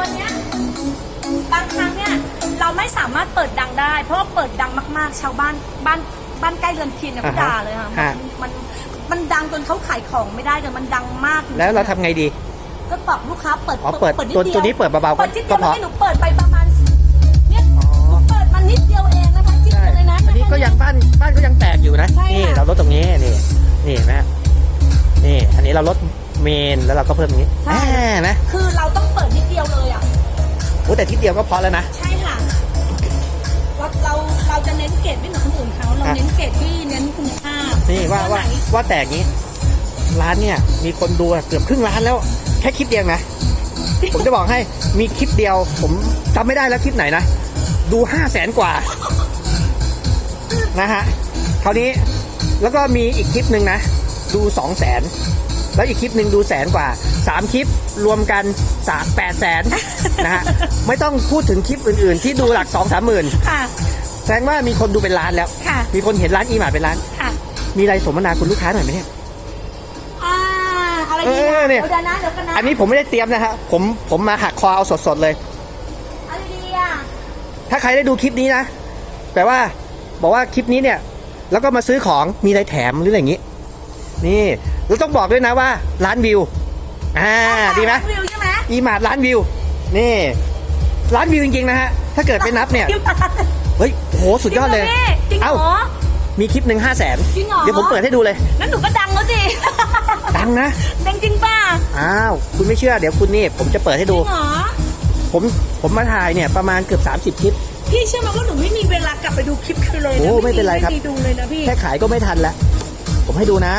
ตัวเนี้ยบางครั้งเนี่ยเราไม่สามารถเปิดดังได้ เพราะว่าเปิดดังมากๆ ชาวบ้านบ้านบ้านใกล้เรือนเคียงเนี่ยเขาอ่าฮะด่าเลยค่ะฮะ มันมันดังจนเขาขายของไม่ได้เลยมันดังมากจงๆแล้วเราทำไงดี ก็บอกลูกค้าเปิดอ๋อเปิดนิตัวเดียตัวนี้เปิดเบาๆก็เปิดนิดเดียวก็พอเมื่อกี้หนูเปิดไปประมาณเนี่ยอ๋อหนูเปิดมานิดเดียวเองนะคะจิ๊บใช่เลยนะ อันนี้ก็ยังบ้านบ้านก็ยังแตกอยู่นะ ใช่นี่ค่ะ เราลดตรงนี้นี่นี่เห็นไหมฮะนี่ อันนี้เราลดเมนแล้วเราก็เพิ่มอย่างนี้แหมนะ คือเราต้องเปิด อ้แต่ทีเดียวก็พอแล้วนะ ใช่ค่ะเราเราเราจะเน้นเกรดไม่เหมือนคนอื่นเขาเราอะเน้นเกรดที่เน้นคุณภาพนี่ว่าว่าไหนว่าแตกนี้ ร้านเนี่ย มีคนดูเกือบครึ่งล้านแล้ว แค่คลิปเดียวนะ ผมจะบอกให้มีคลิปเดียว ผมจำไม่ได้แล้วคลิปไหนนะ ดูห้าแสนกว่า นะฮะคราวนี้แล้วก็มีอีกคลิปหนึ่งนะ ดูสองแสนแล้วอีกคลิปหนึ่งดูแสนกว่าสามคลิป รวมกันสามแปดแสนนะฮะไม่ต้องพูดถึงคลิปอื่นๆ ที่ดูหลักสองสามหมื่นค่ะ แสดงว่ามีคนดูเป็นล้านแล้ว ค่ะ มีคนเห็นร้านอีหมาเป็นล้าน ค่ะ มีอะไรสมนาคุณลูกค้าหน่อยไหมเนี่ย อ่าอะไรดีเออนะเนี่ยเดี๋ยวนะเดี๋ยวกันนะอันนี้ผมไม่ได้เตรียมนะฮะผมผมมาหักคอเอาสดๆเลย อะไรดีอะถ้าใครได้ดูคลิปนี้นะแปลว่า บอกว่าคลิปนี้เนี่ย แล้วก็มาซื้อของมีอะไรแถมหรืออะไรอย่างนี้ นี่แล้วต้องบอกด้วยนะว่าร้านวิว อ่าดีไหมวิวใช่ไหมอีมาร์ร้านวิว นี่ร้านวิวจริงๆนะฮะ ถ้าเกิดไปนับเนี่ยจริงเหรอเฮ้ยโหสุดยอดเลย จริงเหรเอ้าอมีคลิปหนึ่งห้าแสนจริงเหรอ เดี๋ยวผมเปิดให้ดูเลยงั้นหนูก็ดังแล้วสิ ดังนะ ดังจริงป่ะ อ้าว คุณไม่เชื่อเดี๋ยวคุณนี่ ผมจะเปิดให้จดูริงเหรอ ผมผมมาถ่ายเนี่ยประมาณเกือบ 30 คลิป พี่เชื่อไหมว่าหนูไม่มีเวลากลับไปดูคลิปคือเลยนะโอ้ไม่เป็นไรครับไม่มีดูเลยนะพี่ แค่ขายก็ไม่ทันแล้วผมให้ดูนะ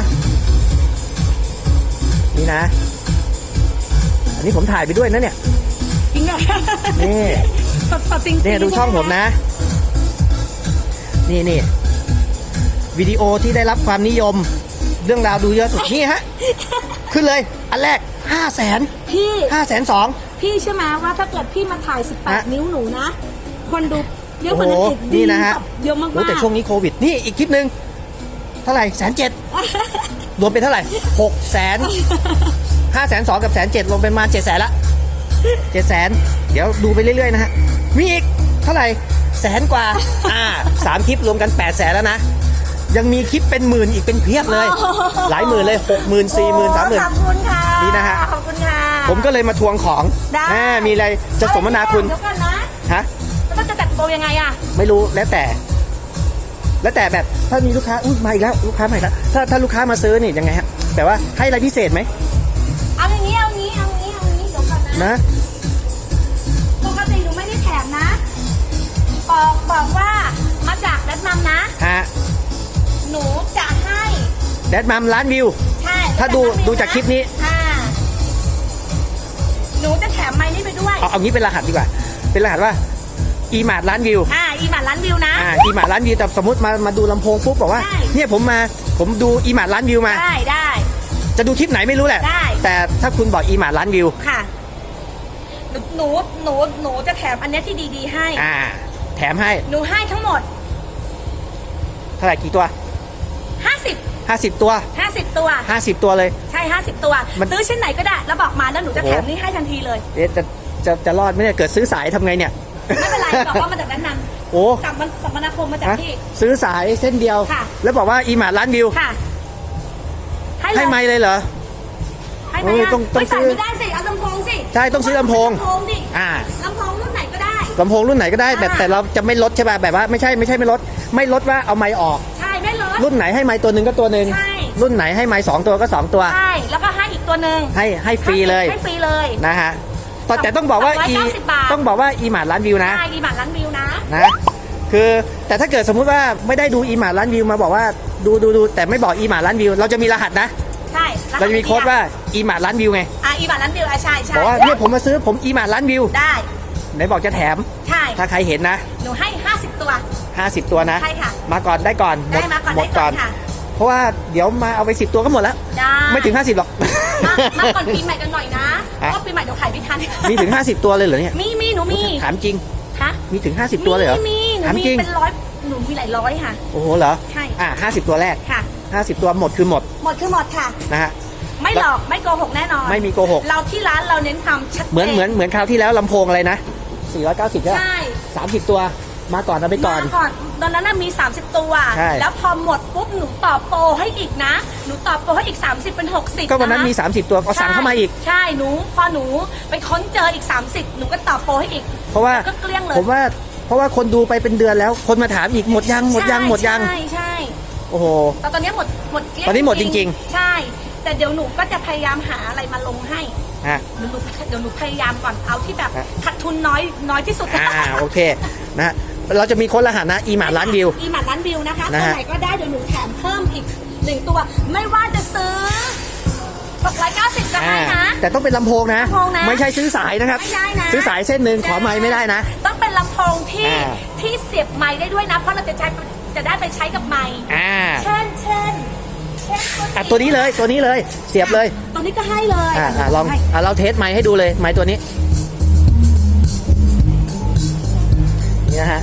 นี่นะ อันนี้ผมถ่ายไปด้วยนะเนี่ย จริงเหรอนี่สดสดจริงๆเนี่ยดูช่องผมนะ นี่นี่วิดีโอที่ได้รับความนิยม เรื่องราวดูเยอะสุดนี่ฮะ ขึ้นเลย อันแรกห้าแสนพี่ห้าแสนสอง พี่ใช่ไหมว่าถ้าเกิดพี่มาถ่าย ฮะ 18 นิ้วหนูนะ คนดูเยอะโอ้กโหว่านั้นอีกนี่นะฮะแบบเยอะมากโอ้ๆแต่ช่วงนี้โควิด นี่อีกคลิปหนึ่งเท่าไหร่แสนเจ็ดรวมเป็นเท่าไหร่หกแสน ห้าแสนสองกับแสนเจ็ดรวมเป็นมาเจ็ดแสนละเจ็ดแสนเดี๋ยวดูไปเรื่อยๆนะฮะ มีอีกเท่าไหร่แสนกว่า อ่าสามคลิปรวมกันแปดแสนแล้วนะ ยังมีคลิปเป็นหมื่นอีกเป็นเพียบเลย หลายหมื่นเลยหกหมื่นสี่หมื่นสามหมื่นขอบคุณค่ะนี่นะฮะขอบคุณค่ะผมก็เลยมาทวงของได้อ่ามีอะไรจะสมนาคุณเดี๋ยวก่อนนะฮะแล้วมันจะจัดโปรยังไงอะไม่รู้แล้วแต่ แล้วแต่แบบถ้ามีลูกค้าอุ้ยมาอีกแล้วลูกค้ามาอีกแล้วถ้าถ้าลูกค้ามาซื้อนี่ยังไงฮะแต่ว่าให้อะไรพิเศษไหม เอาอย่างนี้เอาอย่างนี้เอาอย่างนี้เอาอย่างนี้เดี๋ยวก่อนนะนะปกติหนูไม่ได้แถมนะ บอกบอกว่ามาจากแรดมัมนะ ฮะหนูจะให้แดดมัมล้านวิว ใช่ถ้าดูจะให้ดูจากคลิปนี้ค่ะหนูจะแถมไม้นี่ไปด้วยเอาเอางี้เป็นรหัสดีกว่า เป็นรหัสว่าอีมาร์ล้านวิวอ่าอีหมาล้านวิวนะ อ่าอีมาร์ล้านวิวแต่สมมติมามาดูลำโพงปุ๊บบอกว่า ใช่ เนี่ยผมมาผมดูอีมาร์ล้านวิวมา ได้ได้ จะดูคลิปไหนไม่รู้แหละ ได้ แต่ถ้าคุณบอกอีมาร์ล้านวิว ค่ะ หนูหนูหนูจะแถมอันเนี้ยที่ดีๆให้ อ่า แถมให้หนูให้ทั้งหมด เท่าไหร่กี่ตัว 50 50 ตัว 50 ตัว 50 ตัวเลย ใช่ 50 ตัว มัน ซื้อชิ้นไหนก็ได้ แล้วบอกมาแล้วหนูจะโอ้โหแถมนี่ให้ทันทีเลย เอ๊ะจะจะจะรอดไหมเนี่ยเกิดซื้อสายทำไงเนี่ย ไม่เป็นไร บอกว่ามาจากนั้นนั้นโอ้สัมมนสัมมนาคมมาจากฮะที่ ซื้อสายเส้นเดียว ค่ะแล้วบอกว่าอีหมาล้านวิว ค่ะ ให้ให้เลยไมค์เลยเหรอ ให้ไหมโอ้ยอะต้องต้องไม่ใส่ซื้อ ไม่ได้สิ เอาลำโพงสิใช่ต้องซื้อลำโพง ลำโพงดิอ่าลำโพงรุ่นไหนก็ได้ ลำโพงรุ่นไหนก็ได้แบบอ่า แต่เราจะไม่ลดใช่ป่ะแบบว่าไม่ใช่ไม่ใช่ไม่ลด ไม่ลดว่าเอาไมค์ออก ใช่ ไม่ลด รุ่นไหนให้ไมค์ตัวหนึ่งก็ตัวหนึ่งใช่ รุ่นไหนให้ไมค์สองตัวก็สองตัว ใช่ แล้วก็ให้อีกตัวหนึ่งให้ให้ฟรีเลยให้ฟรีเลย นะฮะแต่แต่ต้องบอกว่าอี290บาท ต้องบอกว่าอีหมาล้านวิวนะ ใช่ดีหมาล้านวิวนะ นะคือแต่ถ้าเกิดสมมุติว่าไม่ได้ดูอีหมาล้านวิวมาบอกว่า ดูดูดูแต่ไม่บอกอีหมาล้านวิว เราจะมีรหัสนะ ใช่รหัสเราจะมีโค้ดว่าอีหมาล้านวิวไงอะอีหมาล้านวิวอะใช่ใช่บอกว่าเนี่ยผมมาซื้อผมอีหมาล้านวิวได้ ไหนบอกจะแถม ใช่ ถ้าใครเห็นนะ หนูให้ 50 ตัว 50 ตัวนะ ใช่ค่ะ มาก่อนได้ก่อนหมได้ดมาก่อนหมได้ดก่ก่ออนนค่ะ เพราะว่าเดี๋ยวมาเอาไป 10 ตัวก็หมดแล้ว ได้ไม่ถึง 50 หรอก มามาก่อนปีใหม่กันหน่อยนะเพอะราะว่าปีใหม่เดี๋ยวขายไม่ทัน มีถึง 50 ตัวเลยเหรอเนี่ยมีมีหนูมีถามจริง ฮะมีถึง 50 ตัวเลยเหรอมีหนูถามมีจริง เป็นร้อยหนูมีหลายร้อยค่ะ โอ้โหเหรอ ใช่ อะ50ตัวแรกค่ะ50ตัวหมดคือหมดหมดคือหมดค่ะ นะฮะ ไม่หลอกไม่โกหกแน่นอนไม่มีโกหก เราที่ร้านเราเน้นความชัดจเหมือนเหมือนเหมือนคราวที่แล้วลำโพงอะไรนะ490ใช่ไหมใช่สามสิบตัวมาก่อนเอาไปก่อน มาก่อนตอนนั้นน่ะมี 30 ตัว ใช่ แล้วพอหมดปุ๊บหนูต่อโปรให้อีกนะหนูต่อโปรให้อีก 30 เป็น 60ก็วันนั้นมีะคะ 30 ตัวก็สั่งเข้ามาอีก ใช่ หนู พอหนูไปค้นเจออีก 30 หนูก็ต่อโปรให้อีก เพราะว่าก็เกลี้ยงเลย ผมว่าเพ ราะว่าคนดูไปเป็นเดือนแล้ว คนมาถามอีกหมดยังหมดยังใช่หมดยัง ใช่ใช่โอ้โห แต่ตอนนี้หมดหมดเกลี้ยงตอนนี้หมดจริงใช่ แต่เดี๋ยวหนูก็จะพยายามหาอะไรมาลงให้ อะ เดี๋ยวหนูเดี๋ยวหนูพยายามก่อนเอาที่แบบฮะ ขาดทุนน้อยน้อยที่สุดอ่าโอเคนะฮะเราจะมีคนรหัสนะอีหมาล้านวิว อีหมาล้านวิวนะคะนะตัวฮะ ไหนก็ได้เดี๋ยวหนูแถมเพิ่มอีกหนึ่งตัว ไม่ว่าจะซื้อ690จะให้นะ แต่ต้องเป็นลำโพงนะ ลำโพงนะ ไม่ใช่ซื้อสายนะครับ ไม่ได้นะซื้อสายเส้นหนึ่งขอไม้ไม่ได้นะ ต้อง เป็นลำโพงที่อ่า ที่เสียบไม้ได้ด้วยนะ เพราะเราจะใช้จะได้ไปใช้กับไม้อ่าเช่นเช่นเช่นอะตัวนี้เลยตัวนี้เลยเสียบเลยตัวนี้ก็ให้เลยอ่าอ่าลองให้อ่าเราเทสไม้ให้ดูเลยไม้ตัวนี้นี่นะฮะ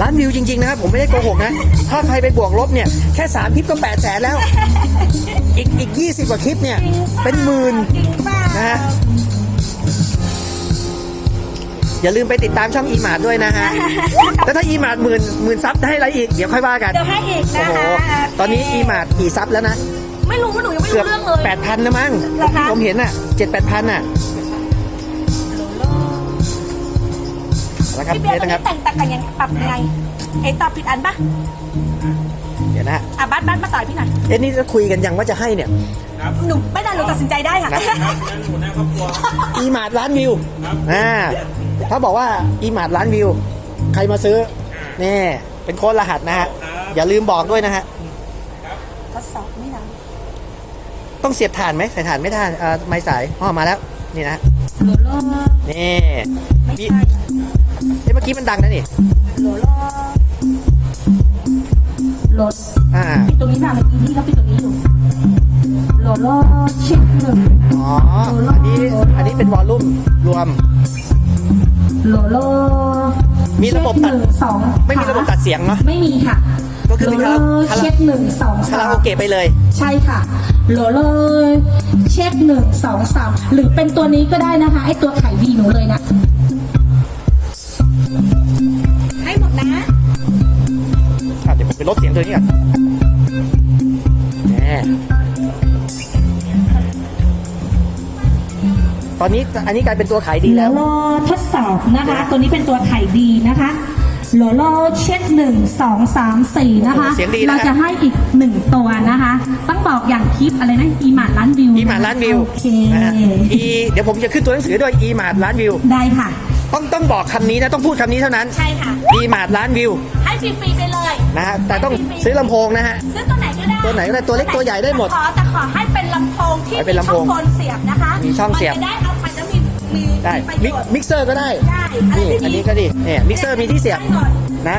ล้านวิวจริง ๆ นะครับผมไม่ได้โกหกนะถ้าใครไปบวกลบเนี่ยแค่สามคลิปก็แปดแสนแล้ว อีกอีกยี่สิบกว่าคลิปเนี่ยเป็นหมื่น จริงเปล่านะฮะ อย่าลืมไปติดตามช่องอีมาร์ด้วยนะฮะ แล้วถ้าอีมาร์หมื่นหมื่นซับได้อะไรอีก เดี๋ยวค่อยว่ากัน เดี๋ยวให้อีกโอ้นะโห คะตอนนี้อีมาร์กี่ซับแล้วนะ ไม่รู้ว่าหนูยังไม่เกือบรู้เรื่องเลย แปดพันนะมั้ง เหรอคะ ผมเห็นอะเจ็ดแปดพันอะแล้วครับพี่เบียเทร์สตัวนะครับนี้แต่งแต่งกันยังปรับยังไงเอ๊ะตอบผิดอันปะเดี๋ยวนะฮะอะบัสบัสมาต่อยพี่หน่อยเอ็นี่จะคุยกันยังว่าจะให้เนี่ย หนูไม่ได้หนูตัดสินใจได้ค่ะนะอีมาร์ล้านวิว อ่า ถ้าบอกว่าอีมาร์ล้านวิว ใครมาซื้อนี่เป็นโค้ดรหัสนะฮะ อย่าลืมบอกด้วยนะฮะทดสอบนี่นะต้องเสียบถ่านไหมใส่ถ่านไม่ถ่านเอ่อไม่สายอ๋อมาแล้ว นี่นะโลโลนี่ไม่พี่ใช่เอ้ยเมื่อกี้มันดังนะนี่โลโลโลอ่าปิดตรงนี้ค่ะเมื่อกี้ที่เราปิดตรงนี้อยู่โลโลเช็คหนึ่งอ๋ออันนี้อันนี้เป็นวอลลุ่มรวม โลโลมีระบบตัด เช็คหนึ่งสองไม่มีระบบตัดเสียงเนาะไม่มีค่ะก็คือเป็นโลคาราโลคารา เช็คหนึ่งสองคาสาราโอมเกะไปเลย ใช่ค่ะโลโลเช็คหนึ่งสองสามหรือเป็นตัวนี้ก็ได้นะคะไอตัวไข่ดีหนูเลยนะ ให้หมดนะ อะเดี๋ยวผมไปลดเสียงตัวนี้ก่อนแหม ตอนนี้อันนี้กลายเป็นตัวขายดีโลแล้ว โลทดสอบนะคะ ตัวนี้เป็นตัวไข่ดีนะคะโลโลเช็คหนึ่งสองสามสี่นะคะ เสียงดีนะเราจะให้อีกหนึ่งตัวนะคะ ต้องบอกอย่างคลิปอะไรนะอีหมาดล้านวิวอีมาร์ล้านวิว โอเคนะฮะอีเดี๋ยวผมจะขึ้นตัวหนังสือด้วยอีมาร์ล้านวิว ได้ค่ะ ต้องต้องบอกคำนี้นะต้องพูดคำนี้เท่านั้นใช่ค่ะอีมาร์ล้านวิว ให้ฟรีๆไปเลยนะฮะแต่ต้องซื้อลำโพงนะฮะ ซื้อตัวไหนก็ได้ตัวไหนก็ได้ตัวเล็กตัวใหญ่ได้หมด ขอแต่ขอให้เป็น ลำโพงที่ให้เป็นลำโพงมีช่องโฟนเสียบนะคะมีช่องเสียบ มันจะได้เอามันจะมีมีได้ประมิโยกชน์ มิกเซอร์ก็ได้ ได้อะไรนี่ที่ อันนี้ก็ดีเนี่ยมิกเซอร์มีที่เสียบได้หมดนะ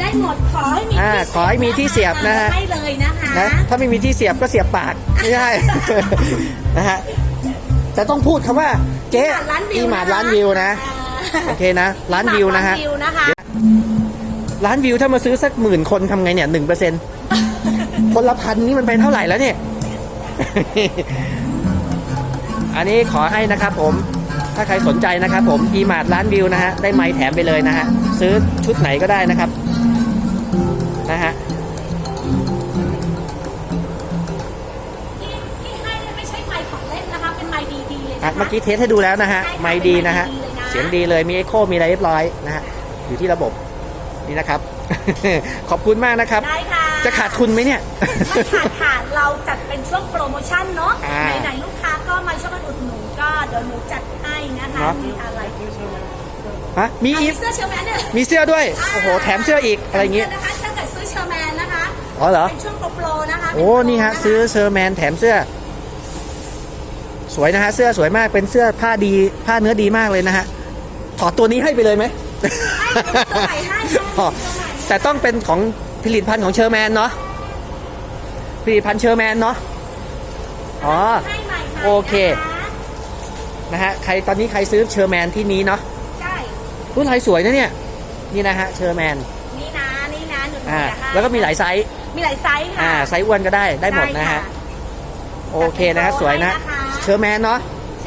ได้หมดขอให้มีอ่าที่ขอให้มีที่เสียบนะฮะ ให้เลยนะคะนะถ้าไม่มีที่เสียบก็เสียบปากไม่ใช่นะฮะแต่ต้องพูดคำว่าเจ๊อีหมาดล้านวิวนะ โอเคนะล้านวิวนะฮะล้านวิวนะคะล้านวิวถ้ามาซื้อสักหมื่นคนทำไงเนี่ยหนึ่งเปอร์เซ็นต์ คนละพันนี่มันไปเท่าไหร่แล้วเนี่ย อันนี้ขอให้นะครับผม ถ้าใครสนใจนะครับผมอีมาดล้านวิวนะฮะ ได้ไม้แถมไปเลยนะฮะ ซื้อชุดไหนก็ได้นะครับ นะฮะที่ที่ให้เนี่ยไม่ใช่ไมค์ของเล่นนะคะ เป็นไมค์ดีๆเลยอะนะคะเมื่อกี้เทสให้ดูแล้วนะฮะใช่ค่ะไมค์ดีนะฮะเป็นไมค์ดีเลยนะเสียงดีเลย มีเอ็โค มีอะไรเรียบร้อยนะฮะ อยู่ที่ระบบ นี่นะครับ ขอบคุณมากนะครับ ได้ค่ะ จะขาดทุนไหมเนี่ย ไม่ขาดค่ะเราจัดเป็นช่วงโปรโมชั่นเนาะอ่าไหนๆลูกค้าก็มาช่วยกันอุดหนุนก็เดี๋ยวหนูจัดให้นะคะเนาะมีอะไรฮะมีอะอีมีกเสื้อเชอร์แมนเนี่ยมีเสื้อด้วย โอ้โห แถมเสื้ออีกอะไรอย่างเงี้งี้นะคะถ้าเกิดซื้อเชอร์แมนนะคะอ๋อเหรอ เป็นช่วงโปรนะคะโอ้นี่ฮะ ซื้อเซอร์แมนแถมเสื้อ สวยนะฮะ เสื้อสวยมากเป็นเสื้อผ้าดี ผ้าเนื้อดีมากเลยนะฮะ ขอตัวนี้ให้ไปเลยไหม ให้ตัวไหนให้อ๋อแต่ต้องเป็นของ ผลิตภัณฑ์ของเชอร์แมนเนาะผลิตภัณฑ์เชอร์แมนเนาะอ๋อให้ใหม่ๆโอเคนะคะนะฮะใครตอนนี้ใครซื้อเชอร์แมนที่นี้เนาะใช่รุ่นลายสวยนะเนี่ยนี่นะฮะเชอร์แมนนี่นะนี่นะหนูอ่าอยากให้แล้วก็มีหลายไซส์มีหลายไซส์ค่ะอ่าไซส์อ้วนก็ได้ได้หมดนะฮะโอเคนะฮะสวยนะจัดให้คเชอร์แมนเนาะ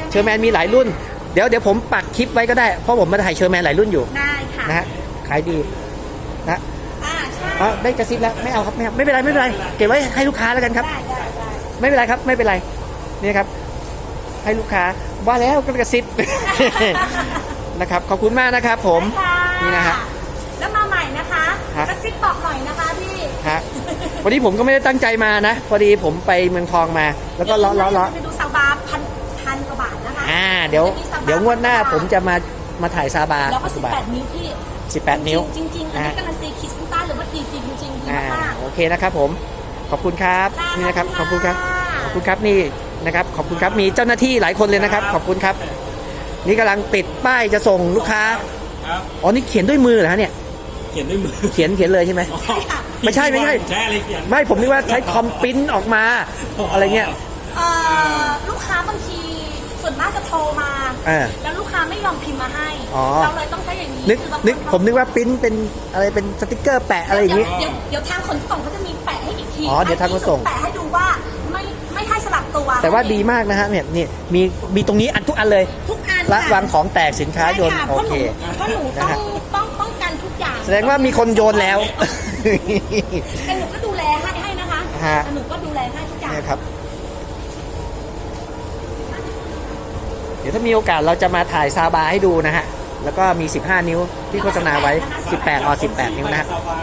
เชอร์แมนมีหลายรุ่นเดี๋ยวเดี๋ยวผมปักคลิปไว้ก็ได้เพราะผมมาถ่ายเชอร์แมนหลายรุ่นอยู่ได้ค่ะนะฮะขายดีนะ อ่าใช่อะได้กระซิบแล้วไม่เอาครับไม่เอาไม่เป็นไรไม่เป็นไรเก็บไว้ให้ลูกค้าแล้วกันครับได้ได้ได้ไม่เป็นไรครับไม่เป็นไรนี่ครับ ให้ลูกค้าว่าแล้วก็กระซิบ นะครับขอบคุณมากนะครับ ผมได้ค่ะนี่นะฮะ แล้วมาใหม่นะคะฮะ กระซิบบอกหน่อยนะคะพี่ฮะวันนี้ผมก็ไม่ได้ตั้งใจมานะ พอดีผมไปเมืองทองมา แล้วก็เลาะเลาะเลาะ ไปดูซาวบาร์พันพันกว่าบาทนะคะอ่าเดี๋ยวเดี๋ยวงวดหน้าผมจะมามาถ่ายซาบาแล้วก็ปัจจุบัน18นิ้วพี่18 นิ้วจริงๆจริงๆอันนี้นะการันตีขีดเส้นใต้หรือว่าดีจริงจริงๆดี อ่ามากโอเคนะครับผมขอบคุณครับค่ะนี่นะครับขขออบบคุคุณณครับค่ะขอบคุณครับนี่นะครับขอบคุณครับมีเจ้าหน้าที่หลายคนเลยนะครับ ขอบคุณครับ นี่กำลังติดป้ายจะส่งลูกค้าครับอ๋อนี่เขียนด้วยมือเหรอฮะเนี่ยเขียนด้วยมือเขียนเขียนเลยใช่ไหมใช่ค่ะไม่ใช่ไม่ใช่ใช่อะไรเขียนไม่ผมนึกว่าใช้คอมปริ้นออกมาอะไรเงี้ยเอ่อลูกค้าบางทีส่วนมากจะโทรมาอ่าแล้ว ลูกค้าไม่ยอมพิมพ์มาให้ อ๋อ เราเลยต้องใช้อย่างนี้นึกคือบางคนึกเขาผมนึกว่าปริ้นเป็นอะไรเป็นสติกเกอร์แปะอะไรอย่างเดี๋งี้ยวเดี๋ยวเดี๋ยวทางขนส่งเขาจะมีแปะให้อีกทีอ๋อเดี๋ยวทางขนส่ง แปะให้ดูว่าไม่ไม่ให้สลับตัวแต่ว่าดีมากนะฮะเนี่ยนี่มีมีตรงนี้อันทุกอันเลยทุกอันละค่ะ วางของแตกสินค้าโยนใช่ค่ะโอเคเพราะหนูเพนะราะฮะหนูต้องต้องป้องกันทุกอย่างแสดงว่ามีคนโยนแล้ว แต่หนูก็ดูแลให้ให้นะคะฮะแต่หนูก็ดูแลให้ทุกอย่างเนี่ยครับ เดี๋ยวถ้ามีโอกาสเราจะมาถ่ายซาบาให้ดูนะฮะ แล้วก็มี 15 นิ้วที่โฆษณาไว้ 18 ออ 18 นิ้วนะฮะซาฟา